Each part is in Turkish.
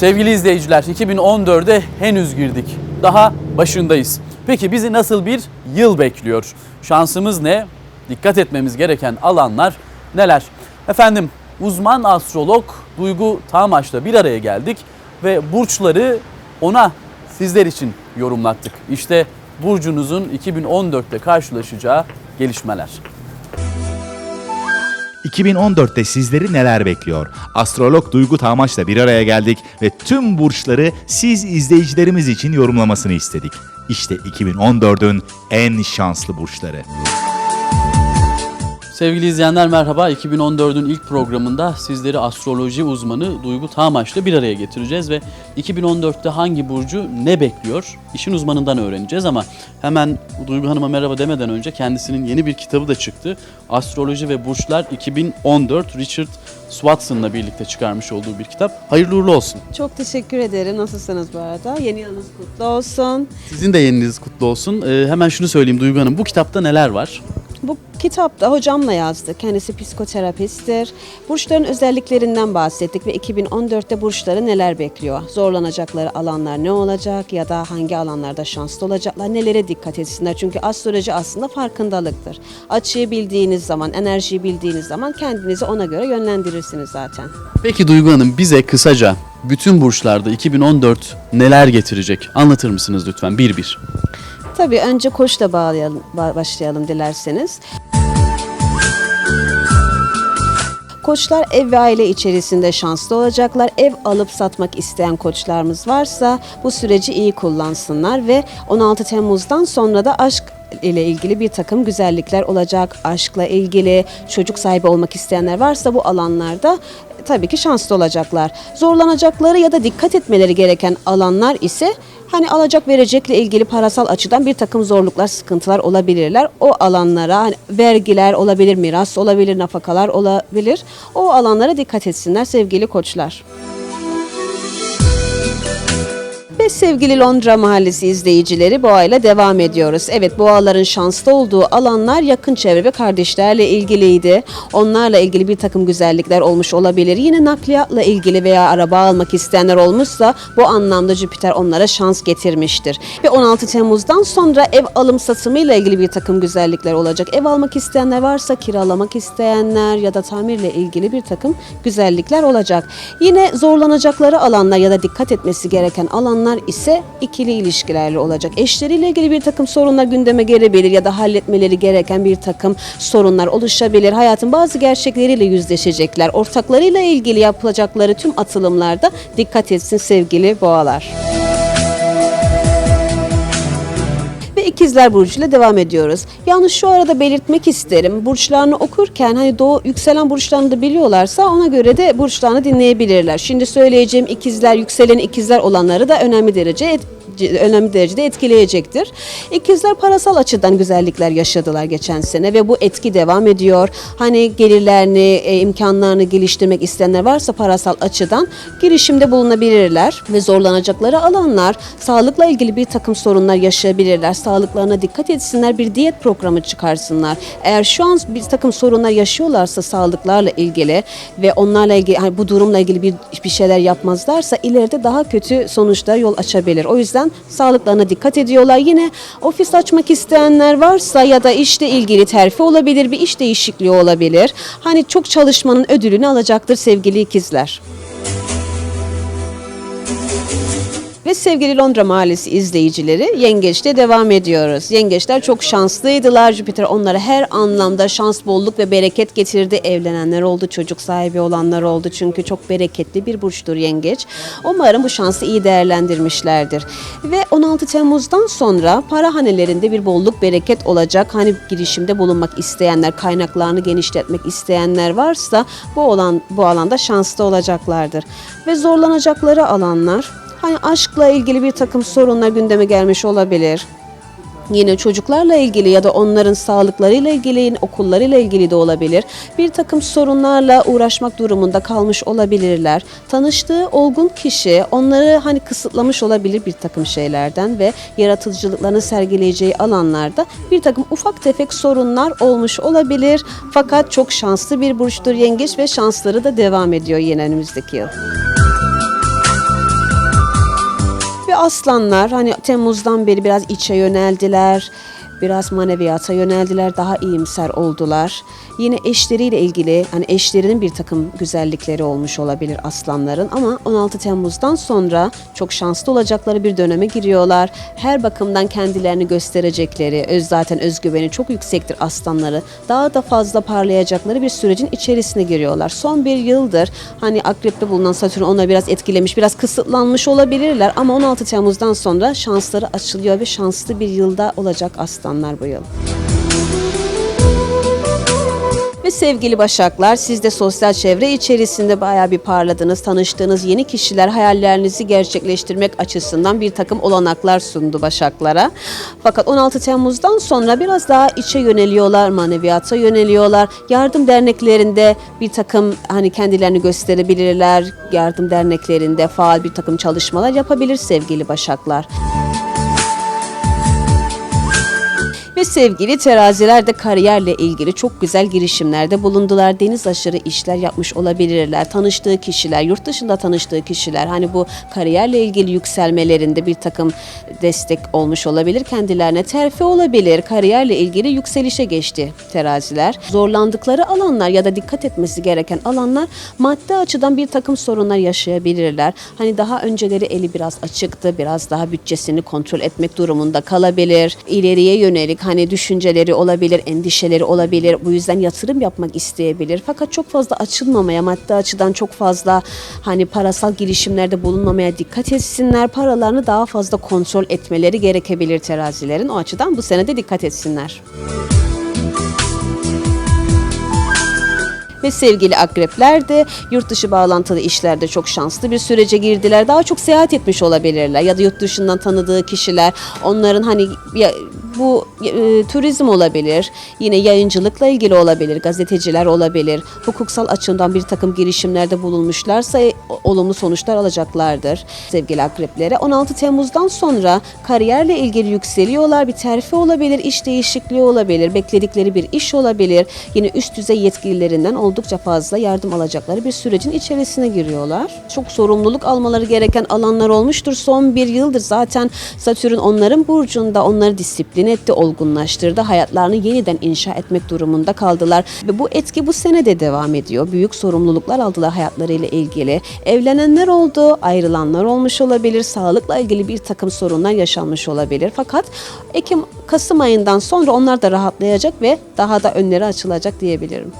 Sevgili izleyiciler 2014'e henüz girdik. Daha başındayız. Peki bizi nasıl bir yıl bekliyor? Şansımız ne? Dikkat etmemiz gereken alanlar neler? Efendim uzman astrolog Duygu Tamaş'la bir araya geldik ve burçları ona sizler için yorumlattık. İşte burcunuzun 2014'te karşılaşacağı gelişmeler. 2014'te sizleri neler bekliyor? Astrolog Duygu Tamaş'la bir araya geldik ve tüm burçları siz izleyicilerimiz için yorumlamasını istedik. İşte 2014'ün en şanslı burçları. Sevgili izleyenler merhaba. 2014'ün ilk programında sizleri astroloji uzmanı Duygu Tamaş'la bir araya getireceğiz ve 2014'te hangi burcu ne bekliyor? İşin uzmanından öğreneceğiz ama hemen Duygu Hanım'a merhaba demeden önce kendisinin yeni bir kitabı da çıktı. Astroloji ve Burçlar 2014 Richard Swatson'la birlikte çıkarmış olduğu bir kitap. Hayırlı uğurlu olsun. Çok teşekkür ederim. Nasılsınız bu arada? Yeni yılınız kutlu olsun. Sizin de yeniniz kutlu olsun. Ee, hemen şunu söyleyeyim Duygu Hanım. Bu kitapta neler var? Bu kitapta hocamla yazdı. Kendisi psikoterapisttir. Burçların özelliklerinden bahsettik ve 2014'te burçları neler bekliyor? Zorlanacakları alanlar ne olacak ya da hangi alanlarda şanslı olacaklar? Nelere dikkat etsinler? Çünkü astroloji aslında farkındalıktır. Açığı bildiğiniz zaman, enerjiyi bildiğiniz zaman kendinizi ona göre yönlendirirsiniz zaten. Peki Duygu Hanım bize kısaca bütün burçlarda 2014 neler getirecek? Anlatır mısınız lütfen bir bir? Tabii önce koçla bağlayalım, ba- başlayalım dilerseniz. Koçlar ev ve aile içerisinde şanslı olacaklar. Ev alıp satmak isteyen koçlarımız varsa bu süreci iyi kullansınlar ve 16 Temmuz'dan sonra da aşk ile ilgili bir takım güzellikler olacak. Aşkla ilgili çocuk sahibi olmak isteyenler varsa bu alanlarda e, tabii ki şanslı olacaklar. Zorlanacakları ya da dikkat etmeleri gereken alanlar ise hani alacak verecekle ilgili parasal açıdan bir takım zorluklar, sıkıntılar olabilirler. O alanlara hani vergiler olabilir, miras olabilir, nafakalar olabilir. O alanlara dikkat etsinler sevgili koçlar. Ve sevgili Londra Mahallesi izleyicileri boğayla devam ediyoruz. Evet boğaların şanslı olduğu alanlar yakın çevre ve kardeşlerle ilgiliydi. Onlarla ilgili bir takım güzellikler olmuş olabilir. Yine nakliyatla ilgili veya araba almak isteyenler olmuşsa bu anlamda Jüpiter onlara şans getirmiştir. Ve 16 Temmuz'dan sonra ev alım satımıyla ilgili bir takım güzellikler olacak. Ev almak isteyenler varsa kiralamak isteyenler ya da tamirle ilgili bir takım güzellikler olacak. Yine zorlanacakları alanlar ya da dikkat etmesi gereken alanlar ise ikili ilişkilerle olacak. Eşleriyle ilgili bir takım sorunlar gündeme gelebilir ya da halletmeleri gereken bir takım sorunlar oluşabilir. Hayatın bazı gerçekleriyle yüzleşecekler. Ortaklarıyla ilgili yapılacakları tüm atılımlarda dikkat etsin sevgili boğalar. İkizler burcuyla devam ediyoruz. Yalnız şu arada belirtmek isterim. Burçlarını okurken hani doğu yükselen burçlarını da biliyorlarsa ona göre de burçlarını dinleyebilirler. Şimdi söyleyeceğim ikizler, yükselen ikizler olanları da önemli derece önemli derecede etkileyecektir. İkizler parasal açıdan güzellikler yaşadılar geçen sene ve bu etki devam ediyor. Hani gelirlerini, e, imkanlarını geliştirmek isteyenler varsa parasal açıdan girişimde bulunabilirler ve zorlanacakları alanlar sağlıkla ilgili bir takım sorunlar yaşayabilirler. Sağlıklarına dikkat etsinler, bir diyet programı çıkarsınlar. Eğer şu an bir takım sorunlar yaşıyorlarsa sağlıklarla ilgili ve onlarla ilgili hani bu durumla ilgili bir bir şeyler yapmazlarsa ileride daha kötü sonuçlar yol açabilir. O yüzden sağlıklarına dikkat ediyorlar. Yine ofis açmak isteyenler varsa ya da işle ilgili terfi olabilir, bir iş değişikliği olabilir. Hani çok çalışmanın ödülünü alacaktır sevgili ikizler. Ve sevgili Londra Mahallesi izleyicileri Yengeç'te devam ediyoruz. Yengeçler çok şanslıydılar. Jüpiter onlara her anlamda şans, bolluk ve bereket getirdi. Evlenenler oldu, çocuk sahibi olanlar oldu. Çünkü çok bereketli bir burçtur Yengeç. Umarım bu şansı iyi değerlendirmişlerdir. Ve 16 Temmuz'dan sonra para hanelerinde bir bolluk, bereket olacak. Hani girişimde bulunmak isteyenler, kaynaklarını genişletmek isteyenler varsa bu olan bu alanda şanslı olacaklardır. Ve zorlanacakları alanlar Hani aşkla ilgili bir takım sorunlar gündeme gelmiş olabilir. Yine çocuklarla ilgili ya da onların sağlıklarıyla ilgili, okullarıyla ilgili de olabilir. Bir takım sorunlarla uğraşmak durumunda kalmış olabilirler. Tanıştığı olgun kişi onları hani kısıtlamış olabilir bir takım şeylerden ve yaratıcılıklarını sergileyeceği alanlarda bir takım ufak tefek sorunlar olmuş olabilir. Fakat çok şanslı bir burçtur yengeç ve şansları da devam ediyor yine önümüzdeki yıl. Aslanlar hani Temmuz'dan beri biraz içe yöneldiler. Biraz maneviyata yöneldiler, daha iyimser oldular. Yine eşleriyle ilgili, hani eşlerinin bir takım güzellikleri olmuş olabilir aslanların ama 16 Temmuz'dan sonra çok şanslı olacakları bir döneme giriyorlar. Her bakımdan kendilerini gösterecekleri, öz zaten özgüveni çok yüksektir aslanları. Daha da fazla parlayacakları bir sürecin içerisine giriyorlar. Son bir yıldır hani akrepte bulunan Satürn ona biraz etkilemiş, biraz kısıtlanmış olabilirler ama 16 Temmuz'dan sonra şansları açılıyor ve şanslı bir yılda olacak aslanlar bu yıl. Ve sevgili Başaklar siz de sosyal çevre içerisinde bayağı bir parladınız. Tanıştığınız yeni kişiler hayallerinizi gerçekleştirmek açısından bir takım olanaklar sundu Başaklara. Fakat 16 Temmuz'dan sonra biraz daha içe yöneliyorlar, maneviyata yöneliyorlar. Yardım derneklerinde bir takım hani kendilerini gösterebilirler. Yardım derneklerinde faal bir takım çalışmalar yapabilir sevgili Başaklar. Ve sevgili teraziler de kariyerle ilgili çok güzel girişimlerde bulundular. Deniz aşırı işler yapmış olabilirler. Tanıştığı kişiler, yurt dışında tanıştığı kişiler hani bu kariyerle ilgili yükselmelerinde bir takım destek olmuş olabilir. Kendilerine terfi olabilir. Kariyerle ilgili yükselişe geçti teraziler. Zorlandıkları alanlar ya da dikkat etmesi gereken alanlar maddi açıdan bir takım sorunlar yaşayabilirler. Hani daha önceleri eli biraz açıktı. Biraz daha bütçesini kontrol etmek durumunda kalabilir. İleriye yönelik hani düşünceleri olabilir, endişeleri olabilir. Bu yüzden yatırım yapmak isteyebilir. Fakat çok fazla açılmamaya, maddi açıdan çok fazla hani parasal girişimlerde bulunmamaya dikkat etsinler. Paralarını daha fazla kontrol etmeleri gerekebilir terazilerin. O açıdan bu sene de dikkat etsinler. Ve sevgili akrepler de yurt dışı bağlantılı işlerde çok şanslı bir sürece girdiler. Daha çok seyahat etmiş olabilirler. Ya da yurt dışından tanıdığı kişiler. Onların hani ya, bu e, turizm olabilir, yine yayıncılıkla ilgili olabilir, gazeteciler olabilir, hukuksal açıdan bir takım girişimlerde bulunmuşlarsa e, olumlu sonuçlar alacaklardır sevgili akreplere. 16 Temmuz'dan sonra kariyerle ilgili yükseliyorlar, bir terfi olabilir, iş değişikliği olabilir, bekledikleri bir iş olabilir, yine üst düzey yetkililerinden oldukça fazla yardım alacakları bir sürecin içerisine giriyorlar. Çok sorumluluk almaları gereken alanlar olmuştur. Son bir yıldır zaten Satürn onların burcunda onları disiplin etti, olgunlaştırdı. Hayatlarını yeniden inşa etmek durumunda kaldılar. Ve bu etki bu sene de devam ediyor. Büyük sorumluluklar aldılar hayatlarıyla ilgili. Evlenenler oldu, ayrılanlar olmuş olabilir. Sağlıkla ilgili bir takım sorunlar yaşanmış olabilir. Fakat Ekim, Kasım ayından sonra onlar da rahatlayacak ve daha da önleri açılacak diyebilirim.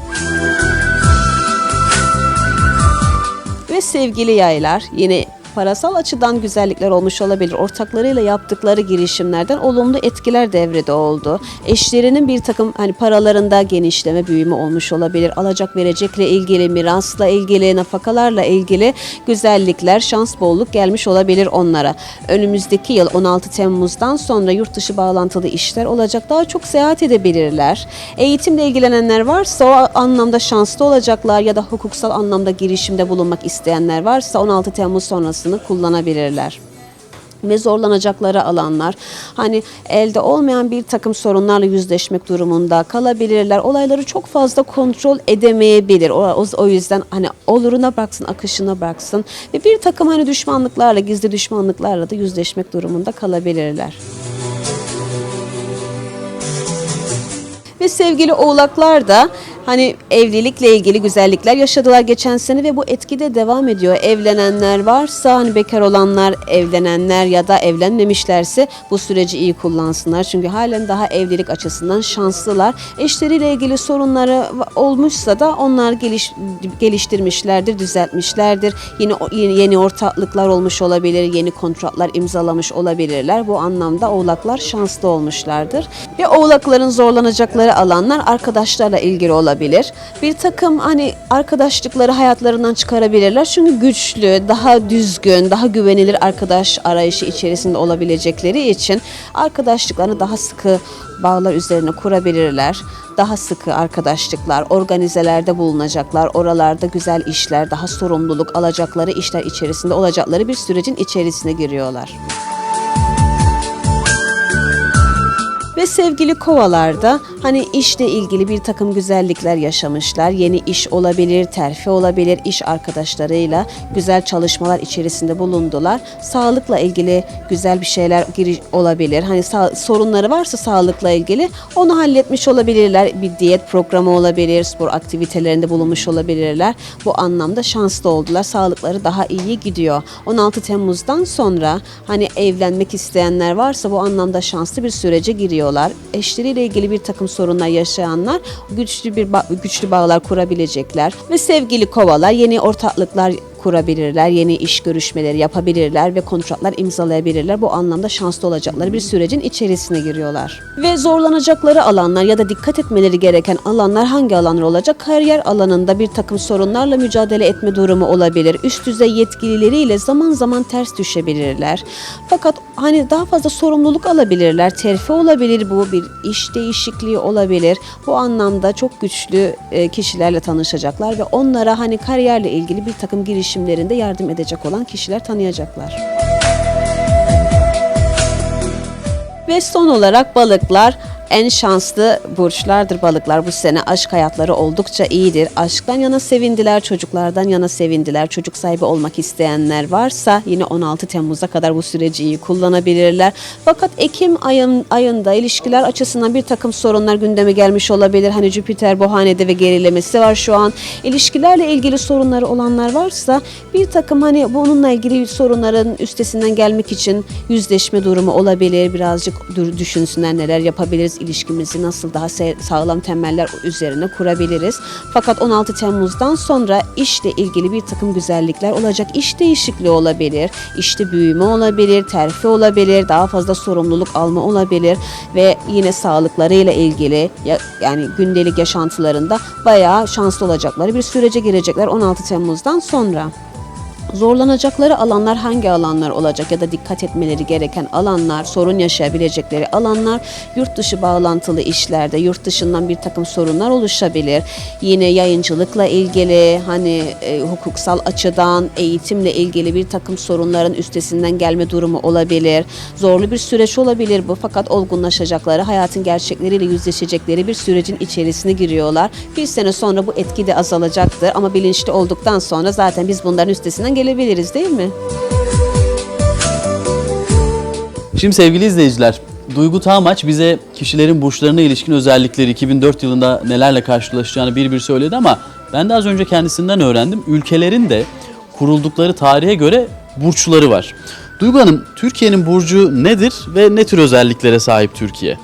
Sevgili yaylar. Yine parasal açıdan güzellikler olmuş olabilir. Ortaklarıyla yaptıkları girişimlerden olumlu etkiler devrede oldu. Eşlerinin bir takım hani paralarında genişleme, büyüme olmuş olabilir. Alacak verecekle ilgili, mirasla ilgili, nafakalarla ilgili güzellikler, şans, bolluk gelmiş olabilir onlara. Önümüzdeki yıl 16 Temmuz'dan sonra yurt dışı bağlantılı işler olacak. Daha çok seyahat edebilirler. Eğitimle ilgilenenler varsa o anlamda şanslı olacaklar ya da hukuksal anlamda girişimde bulunmak isteyenler varsa 16 Temmuz sonrasını kullanabilirler ve zorlanacakları alanlar. Hani elde olmayan bir takım sorunlarla yüzleşmek durumunda kalabilirler. Olayları çok fazla kontrol edemeyebilir. O, o yüzden hani oluruna baksın, akışına baksın ve bir takım hani düşmanlıklarla, gizli düşmanlıklarla da yüzleşmek durumunda kalabilirler. Ve sevgili oğlaklar da hani evlilikle ilgili güzellikler yaşadılar geçen sene ve bu etkide devam ediyor. Evlenenler varsa hani bekar olanlar, evlenenler ya da evlenmemişlerse bu süreci iyi kullansınlar. Çünkü halen daha evlilik açısından şanslılar. Eşleriyle ilgili sorunları olmuşsa da onlar geliş, geliştirmişlerdir, düzeltmişlerdir. Yine yeni ortaklıklar olmuş olabilir, yeni kontratlar imzalamış olabilirler. Bu anlamda oğlaklar şanslı olmuşlardır. Ve oğlakların zorlanacakları alanlar arkadaşlarla ilgili olabilir. Bir takım hani arkadaşlıkları hayatlarından çıkarabilirler. Çünkü güçlü, daha düzgün, daha güvenilir arkadaş arayışı içerisinde olabilecekleri için arkadaşlıklarını daha sıkı bağlar üzerine kurabilirler. Daha sıkı arkadaşlıklar, organizelerde bulunacaklar. Oralarda güzel işler, daha sorumluluk alacakları işler içerisinde olacakları bir sürecin içerisine giriyorlar. Ve sevgili kovalarda hani işle ilgili bir takım güzellikler yaşamışlar. Yeni iş olabilir, terfi olabilir, iş arkadaşlarıyla güzel çalışmalar içerisinde bulundular. Sağlıkla ilgili güzel bir şeyler olabilir. Hani sorunları varsa sağlıkla ilgili onu halletmiş olabilirler. Bir diyet programı olabilir, spor aktivitelerinde bulunmuş olabilirler. Bu anlamda şanslı oldular. Sağlıkları daha iyi gidiyor. 16 Temmuz'dan sonra hani evlenmek isteyenler varsa bu anlamda şanslı bir sürece giriyorlar. Eşleriyle ilgili bir takım sorunlar yaşayanlar güçlü bir ba- güçlü bağlar kurabilecekler ve sevgili kovalar yeni ortaklıklar kurabilirler, yeni iş görüşmeleri yapabilirler ve kontratlar imzalayabilirler. Bu anlamda şanslı olacakları bir sürecin içerisine giriyorlar. Ve zorlanacakları alanlar ya da dikkat etmeleri gereken alanlar hangi alanlar olacak? Kariyer alanında bir takım sorunlarla mücadele etme durumu olabilir. Üst düzey yetkilileriyle zaman zaman ters düşebilirler. Fakat hani daha fazla sorumluluk alabilirler. Terfi olabilir bu, bir iş değişikliği olabilir. Bu anlamda çok güçlü e, kişilerle tanışacaklar ve onlara hani kariyerle ilgili bir takım girişimlerinde yardım edecek olan kişiler tanıyacaklar. Ve son olarak balıklar en şanslı burçlardır balıklar bu sene. Aşk hayatları oldukça iyidir. Aşktan yana sevindiler, çocuklardan yana sevindiler. Çocuk sahibi olmak isteyenler varsa yine 16 Temmuz'a kadar bu süreci iyi kullanabilirler. Fakat Ekim ayın, ayında ilişkiler açısından bir takım sorunlar gündeme gelmiş olabilir. Hani Jüpiter bu hanede ve gerilemesi var şu an. İlişkilerle ilgili sorunları olanlar varsa bir takım hani bununla ilgili sorunların üstesinden gelmek için yüzleşme durumu olabilir. Birazcık düşünsünler neler yapabiliriz, ilişkimizi nasıl daha sağlam temeller üzerine kurabiliriz. Fakat 16 Temmuz'dan sonra işle ilgili bir takım güzellikler olacak. İş değişikliği olabilir, işte büyüme olabilir, terfi olabilir, daha fazla sorumluluk alma olabilir ve yine sağlıklarıyla ilgili ya- yani gündelik yaşantılarında bayağı şanslı olacakları bir sürece girecekler 16 Temmuz'dan sonra. Zorlanacakları alanlar hangi alanlar olacak ya da dikkat etmeleri gereken alanlar, sorun yaşayabilecekleri alanlar, yurt dışı bağlantılı işlerde, yurt dışından bir takım sorunlar oluşabilir. Yine yayıncılıkla ilgili, hani e, hukuksal açıdan, eğitimle ilgili bir takım sorunların üstesinden gelme durumu olabilir. Zorlu bir süreç olabilir bu fakat olgunlaşacakları, hayatın gerçekleriyle yüzleşecekleri bir sürecin içerisine giriyorlar. Bir sene sonra bu etki de azalacaktır ama bilinçli olduktan sonra zaten biz bunların üstesinden gelebiliriz değil mi? Şimdi sevgili izleyiciler, Duygu Tağmaç bize kişilerin burçlarına ilişkin özellikleri 2004 yılında nelerle karşılaşacağını bir bir söyledi ama ben de az önce kendisinden öğrendim. Ülkelerin de kuruldukları tarihe göre burçları var. Duygu Hanım, Türkiye'nin burcu nedir ve ne tür özelliklere sahip Türkiye?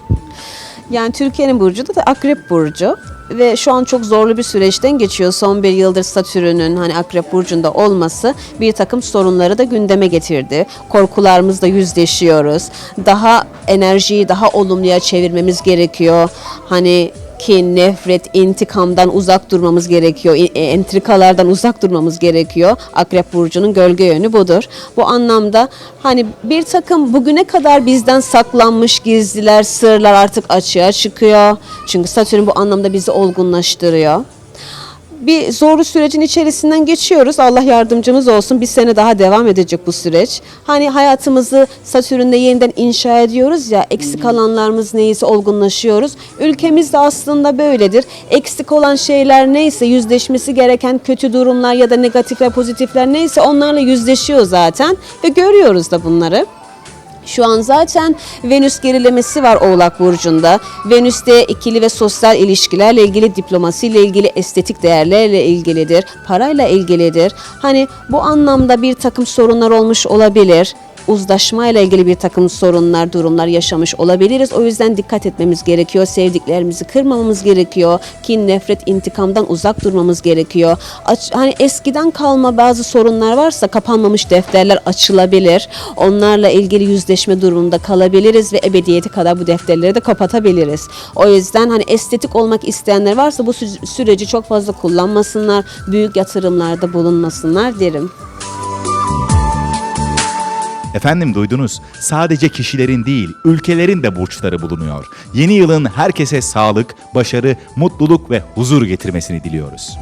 Yani Türkiye'nin burcu da, da Akrep Burcu ve şu an çok zorlu bir süreçten geçiyor. Son bir yıldır Satürn'ün hani Akrep Burcu'nda olması bir takım sorunları da gündeme getirdi. Korkularımızla yüzleşiyoruz. Daha enerjiyi daha olumluya çevirmemiz gerekiyor. Hani kin, nefret, intikamdan uzak durmamız gerekiyor. E, Entrikalardan uzak durmamız gerekiyor. Akrep Burcu'nun gölge yönü budur. Bu anlamda hani bir takım bugüne kadar bizden saklanmış gizliler, sırlar artık açığa çıkıyor. Çünkü Satürn bu anlamda bizi olgunlaştırıyor bir zorlu sürecin içerisinden geçiyoruz. Allah yardımcımız olsun. Bir sene daha devam edecek bu süreç. Hani hayatımızı Satürn'le yeniden inşa ediyoruz ya. Eksik alanlarımız neyse olgunlaşıyoruz. Ülkemiz de aslında böyledir. Eksik olan şeyler neyse yüzleşmesi gereken kötü durumlar ya da negatifler pozitifler neyse onlarla yüzleşiyor zaten. Ve görüyoruz da bunları. Şu an zaten Venüs gerilemesi var Oğlak Burcu'nda. Venüs'te ikili ve sosyal ilişkilerle ilgili, diplomasiyle ilgili, estetik değerlerle ilgilidir, parayla ilgilidir. Hani bu anlamda bir takım sorunlar olmuş olabilir uzlaşmayla ilgili bir takım sorunlar, durumlar yaşamış olabiliriz. O yüzden dikkat etmemiz gerekiyor. Sevdiklerimizi kırmamamız gerekiyor. Kin, nefret, intikamdan uzak durmamız gerekiyor. Aç, hani eskiden kalma bazı sorunlar varsa kapanmamış defterler açılabilir. Onlarla ilgili yüzleşme durumunda kalabiliriz ve ebediyete kadar bu defterleri de kapatabiliriz. O yüzden hani estetik olmak isteyenler varsa bu sü- süreci çok fazla kullanmasınlar. Büyük yatırımlarda bulunmasınlar derim. Efendim duydunuz. Sadece kişilerin değil, ülkelerin de burçları bulunuyor. Yeni yılın herkese sağlık, başarı, mutluluk ve huzur getirmesini diliyoruz.